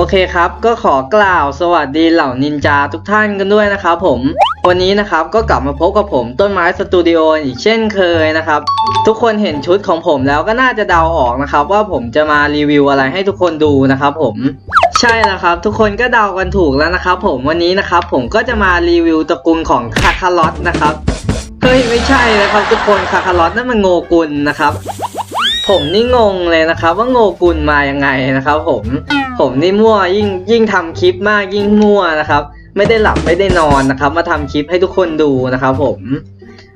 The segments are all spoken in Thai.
โอเคครับ ก็ขอกล่าวสวัสดีเหล่านินจาทุกท่านกันด้วยนะครับผม วันนี้นะครับก็กลับมาพบกับผมต้นไม้สตูดิโออีกเช่นเคยนะครับ ทุกคนเห็นชุดของผมแล้วก็น่าจะเดาออกนะครับ ว่าผมจะมารีวิวอะไรให้ทุกคนดูนะครับผม ใช่แล้วครับ ทุกคนก็เดากันถูกแล้วนะครับ ผมวันนี้นะครับผมก็จะมารีวิวตระกูลของคาคาลอตนะครับเฮ้ยไม่ใช่นะครับทุกคนคาคาลอตนั่นมันโงกุลนะครับ ผมนี่งงเลยนะครับ ว่าโงกุลมายังไงนะครับ ผมผมนี่มั่วยิ่งยิ่งทำคลิปมากยิ่งมั่วนะครับ ไม่ได้หลับไม่ได้นอนนะครับ มาทำคลิปให้ทุกคนดูนะครับ ผม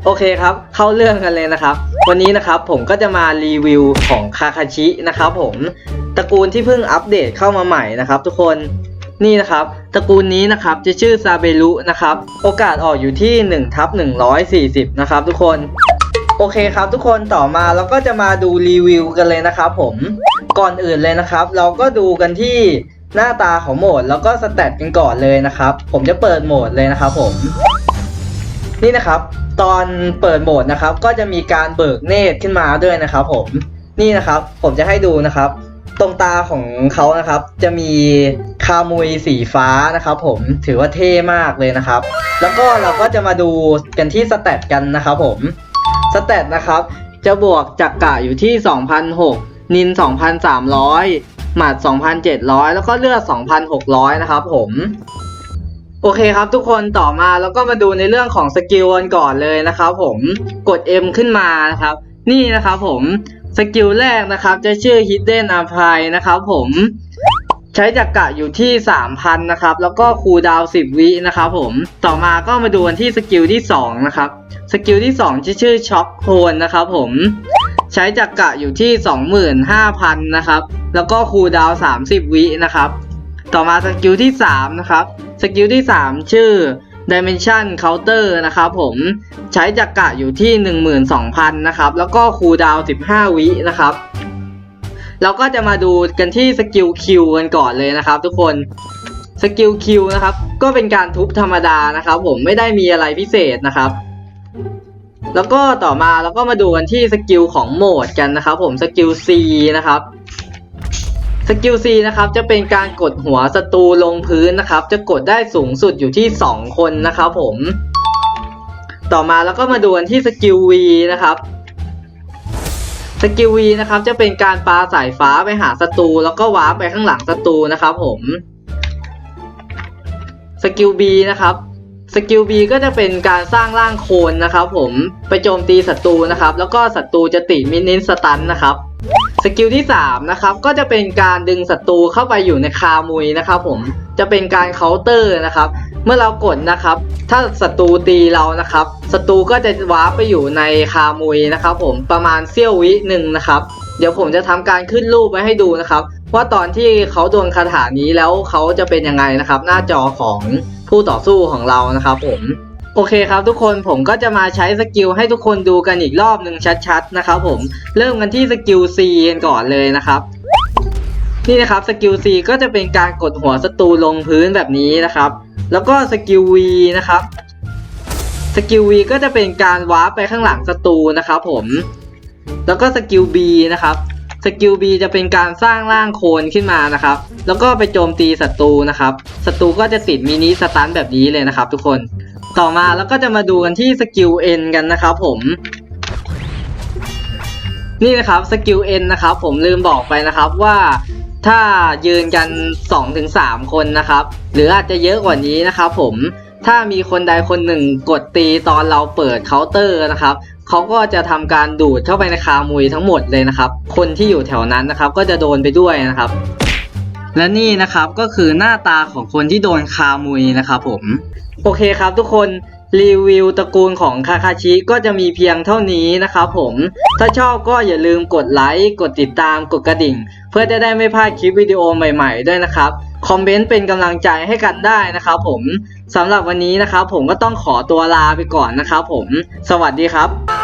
โอเคครับ เข้าเรื่องกันเลยนะครับ วันนี้นะครับผมก็จะมารีวิวของคาคาชินะครับ ผมตระกูลที่เพิ่งอัปเดตเข้ามาใหม่นะครับ ทุกคนนี่นะครับตระกูลนี้นะครับจะชื่อซาเบรุนะครับ โอกาสออกอยู่ที่1ทับ140 นะครับทุกคน โอเคครับทุกคนต่อมาเราก็จะมาดูรีวิวกันเลยนะครับผมก่อนอื่นเลยนะครับ เราก็ดูกันที่หน้าตาของโหมดแล้วก็สแตทกันก่อนเลยนะครับ ผมจะเปิดโหมดเลยนะครับผมนี่นะครับ ตอนเปิดโหมดนะครับ ก็จะมีการเบิกเนตรขึ้นมาด้วยนะครับผมนี่นะครับผมจะให้ดูนะครับ ตรงตาของเขานะครับ จะมีคามุยสีฟ้านะครับ ผมถือว่าเท่มากเลยนะครับ แล้วก็เราก็จะมาดูกันที่สแตทกันนะครับผม สแตทนะครับ จะบวกจักกะอยู่ที่ 2,006 นิน 2,300 หมัด 2,700 แล้วก็เลือด 2,600 นะครับผมโอเคครับทุกคนต่อมาแล้วก็มาดูในเรื่องของสกิลกันก่อนเลยนะครับผมกด M ขึ้นมานะครับ นี่นะครับผมสกิลแรกนะครับจะชื่อ Hidden a p p l y นะครับผม ใช้จักกะอยู่ที่ 3,000 นะครับ แล้วก็คูดาว 10 วินะครับผม ต่อมาก็มาดูกันที่สกิลที่ 2 นะครับ สกิลที่2จะชื่อช็อคโคนนะครับผม ใช้จักกะอยู่ที่ 25,000 นะครับ แล้วก็คูดาว 30 วินะครับ ต่อมาสกิลที่ 3 นะครับ สกิลที่ 3 ชื่อ Dimension Counter นะครับผม ใช้จักกะอยู่ที่ 12,000 นะครับ แล้วก็คูดาว 15 วินะครับ เราก็จะมาดูกันที่สกิลคิวกันก่อนเลยนะครับ ทุกคนสกิลคิวนะครับก็เป็นการทุบธรรมดานะครับ ผมไม่ได้มีอะไรพิเศษนะครับ แล้วก็ต่อมาเราก็มาดูกันที่สกิลของโหมดกันนะครับผมสกิล C นะครับสกิล C นะครับจะเป็นการกดหัวศัตรูลงพื้นนะครับ จะกดได้สูงสุดอยู่ที่ 2 คนนะครับผม ต่อมาแล้วก็มาดูกันที่สกิล V นะครับ สกิล V นะครับจะเป็นการปาสายฟ้าไปหาศัตรูแล้วก็วาร์ปไปข้างหลังศัตรูนะครับผมสกิล B นะครับสกิล B ก็จะเป็นการสร้างร่างโคลนนะครับผมไปโจมตีศัตรูนะครับ แล้วก็ศัตรูจะติมินิสตันนะครับสกิลที่3นะครับก็จะเป็นการดึงศัตรูเข้าไปอยู่ในคามุยนะครับผมจะเป็นการเคาน์เตอร์นะครับ เมื่อเรากดนะครับ ถ้าศัตรูตีเรานะครับศัตรูก็จะวาร์ปไปอยู่ในคามุยนะครับผมประมาณเสี้ยววิหนึ่งนะครับ เดี๋ยวผมจะทำการขึ้นรูปไว้ให้ดูนะครับ ว่าตอนที่เขาโดนคาถานี้แล้วเขาจะเป็นยังไงนะครับ หน้าจอของผู้ต่อสู้ของเรานะครับผมโอเคครับทุกคนผมก็จะมาใช้สกิลให้ทุกคนดูกันอีกรอบหนึ่งชัดๆนะครับผมเริ่มกันที่สกิล C กันก่อนเลยนะครับ นี่นะครับสกิล C ก็จะเป็นการกดหัวศัตรูลงพื้นแบบนี้นะครับ แล้วก็สกิล V นะครับสกิล V ก็จะเป็นการวาร์ปไปข้างหลังศัตรูนะครับผมแล้วก็สกิล B นะครับสกิล B จะเป็นการสร้างร่างโคลนขึ้นมานะครับ แล้วก็ไปโจมตีศัตรูนะครับ ศัตรูก็จะติดมินิสตันแบบนี้เลยนะครับ ทุกคน ต่อมาแล้วก็จะมาดูกันที่สกิล N กันนะครับผม นี่นะครับสกิล N นะครับผมลืมบอกไปนะครับว่า ถ้ายืนกัน2-3คนนะครับ หรืออาจจะเยอะกว่านี้นะครับผมถ้ามีคนใดคนหนึ่งกดตีตอนเราเปิดเคาน์เตอร์นะครับเขาก็จะทำการดูดเข้าไปในคามุยทั้งหมดเลยนะครับ คนที่อยู่แถวนั้นนะครับ ก็จะโดนไปด้วยนะครับ และนี่นะครับก็คือหน้าตาของคนที่โดนคามุยนะครับผม โอเคครับทุกคน รีวิวตระกูลของคาคาชิก็จะมีเพียงเท่านี้นะครับผม ถ้าชอบก็อย่าลืมกดไลค์ กดติดตาม กดกระดิ่ง เพื่อจะได้ไม่พลาดคลิปวิดีโอใหม่ๆด้วยนะครับ คอมเมนต์เป็นกำลังใจให้กันได้นะครับผมสำหรับวันนี้นะครับผมก็ต้องขอตัวลาไปก่อนนะครับผม สวัสดีครับ